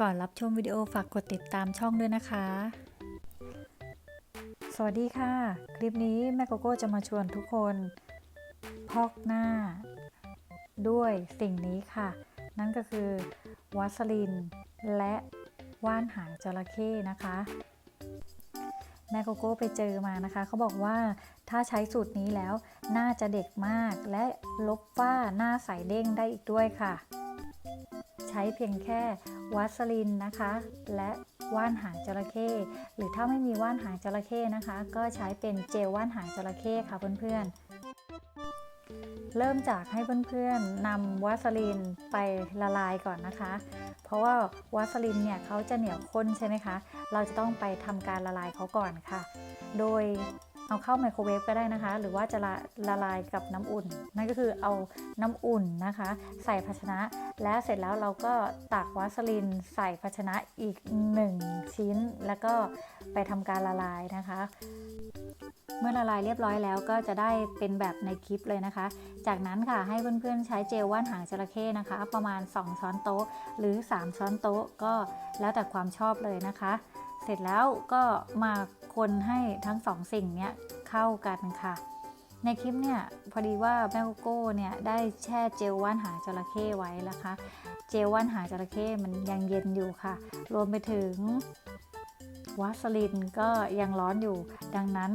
ก่อนรับชมวิดีโอฝากกดติดตามช่องด้วยนะคะ สวัสดีค่ะ คลิปนี้แม่โกโก้จะมาชวนทุกคน พอกหน้า ด้วยสิ่งนี้ค่ะ นั่นก็คือวาสลิน และว่านหางจระเข้นะคะแม่โกโก้ไปเจอมานะคะ เขาบอกว่าถ้าใช้สูตรนี้แล้วหน้าจะเด็กมาก และลบฝ้าหน้าใสเด้งได้อีกด้วยค่ะ ใช้เพียงแค่วาสลินนะคะ และว่านหางจระเข้หรือถ้าไม่มีว่านหางจระเข้นะคะ ก็ใช้เป็นเจลว่านหางจระเข้ค่ะเพื่อนๆ เริ่มจากให้เพื่อนๆนำวาสลินไปละลายก่อนนะคะ เพราะว่าวาสลินเนี่ยเขาจะเหนียวข้นใช่ไหมคะ เราจะต้องไปทำการละลายเขาก่อนค่ะ โดย เอาเข้าไมโครเวฟก็ได้นะคะ หรือว่าจะละละลายกับน้ำอุ่น นั่นก็คือเอาน้ำอุ่นนะคะ ใส่ภาชนะ แล้วเสร็จแล้วเราก็ตักวาสลินใส่ภาชนะอีก 1 ชิ้น แล้วก็ไปทำการละลายนะคะ เมื่อละลายเรียบร้อยแล้วก็จะได้เป็นแบบในคลิปเลยนะคะ จากนั้นค่ะให้เพื่อนๆใช้เจลว่านหางจระเข้นะคะ ประมาณ 2 ช้อนโต๊ะ หรือ 3 ช้อนโต๊ะก็แล้วแต่ความชอบเลยนะคะ เสร็จแล้วก็มาคนให้ทั้งสองสิ่งเนี้ยเข้ากันค่ะ ในคลิปเนี่ยพอดีว่าแม่โกโก้เนี่ยได้แช่เจลว่านหางจระเข้ไว้นะคะ เจลว่านหางจระเข้มันยังเย็นอยู่ค่ะ รวมไปถึงวาสลินก็ยังร้อนอยู่ ดังนั้น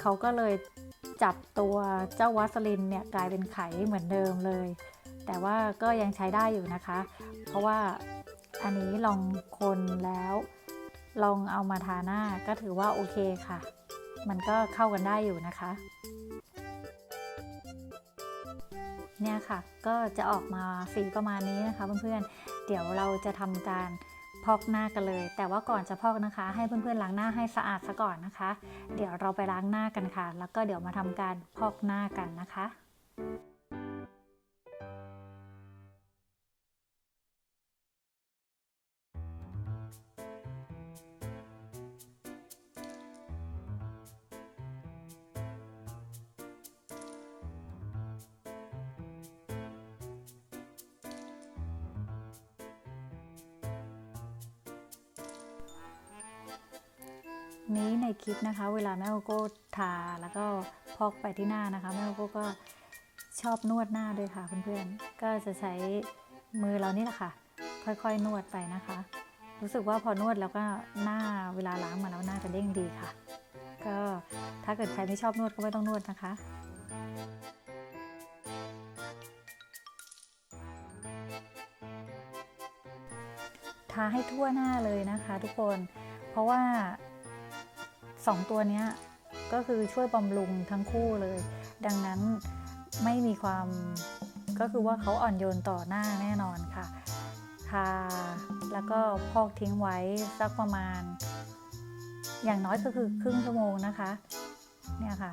เขาก็เลยจับตัวเจ้าวาสลินเนี่ยกลายเป็นไขเหมือนเดิมเลย แต่ว่าก็ยังใช้ได้อยู่นะคะ เพราะว่าอันนี้ลองคนแล้ว ลองเอามาทาหน้าก็ถือว่าโอเคค่ะ มันก็เข้ากันได้อยู่นะคะ เนี่ยค่ะ ก็จะออกมาสีประมาณนี้นะคะเพื่อนๆ เดี๋ยวเราจะทำการพอกหน้ากันเลย แต่ว่าก่อนจะพอกนะคะ ให้เพื่อนๆล้างหน้าให้สะอาดซะก่อนนะคะ เดี๋ยวเราไปล้างหน้ากันค่ะ แล้วก็เดี๋ยวมาทำการพอกหน้ากันนะคะ นี้ในคลิปนะคะ เวลาแม่โกโก้ทาแล้วก็พอกไปที่หน้านะคะแม่โกโก้ก็ชอบนวดหน้าด้วยค่ะเพื่อนๆก็จะใช้มือเรานี่แหละค่ะ ค่อยๆนวดไปนะคะ รู้สึกว่าพอนวดแล้วก็หน้าเวลาล้างมาแล้วหน้าจะเด้งดีค่ะ ก็ถ้าเกิดใครไม่ชอบนวดก็ไม่ต้องนวดนะคะทาให้ทั่วหน้าเลยนะคะ ทุกคน เพราะว่า 2ตัวเนี้ยก็คือช่วยบำรุงทั้งคู่เลย ดังนั้นไม่มีความก็คือว่าเขาอ่อนโยนต่อหน้าแน่นอนค่ะ ทาแล้วก็พอกทิ้งไว้สักประมาณ อย่างน้อยก็คือครึ่งชั่วโมงนะคะ เนี่ยค่ะ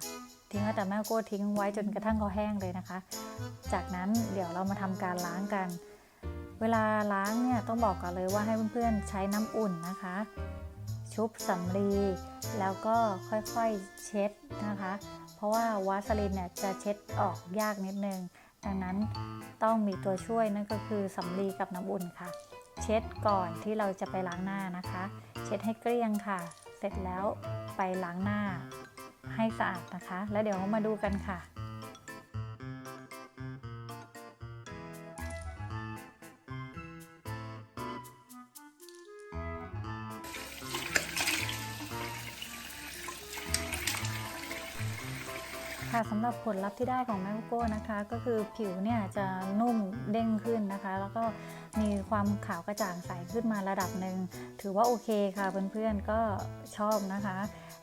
ทิ้งไว้แต่แม่โก้ทิ้งไว้จนกระทั่งเขาแห้งเลยนะคะ จากนั้นเดี๋ยวเรามาทำการล้างกัน เวลาล้างเนี่ยต้องบอกก่อนเลยว่าให้เพื่อนๆใช้น้ำอุ่นนะคะ ชุบสำลี แล้วก็ค่อยๆเช็ดนะคะ เพราะว่าวาสลินเนี่ยจะเช็ดออกยากนิดนึง ดังนั้นต้องมีตัวช่วยนั่นก็คือสำลีกับน้ำอุ่นค่ะ เช็ดก่อนที่เราจะไปล้างหน้านะคะ เช็ดให้เกลี้ยงค่ะ เสร็จแล้วไปล้างหน้าให้สะอาดนะคะ แล้วเดี๋ยวมาดูกันค่ะ ค่ะสำหรับผลลัพธ์ที่ได้ของแมโกโก้นะคะ ก็คือผิวเนี่ยจะนุ่มเด้งขึ้นนะคะ แล้วก็มีความขาวกระจ่างใสขึ้นมาระดับหนึ่งถือว่าโอเคค่ะเพื่อนๆก็ชอบนะคะ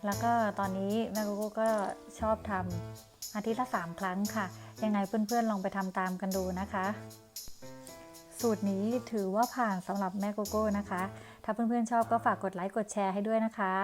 แล้วก็ตอนนี้แมโกโก้ก็ชอบทำอาทิตย์ละ 3 ครั้งค่ะ ยังไงเพื่อนๆลองไปทำตามกันดูนะคะสูตรนี้ถือว่าผ่านสำหรับแม่โกโก้นะคะ ถ้าเพื่อนๆชอบก็ฝากกดไลค์กดแชร์ให้ด้วยนะคะ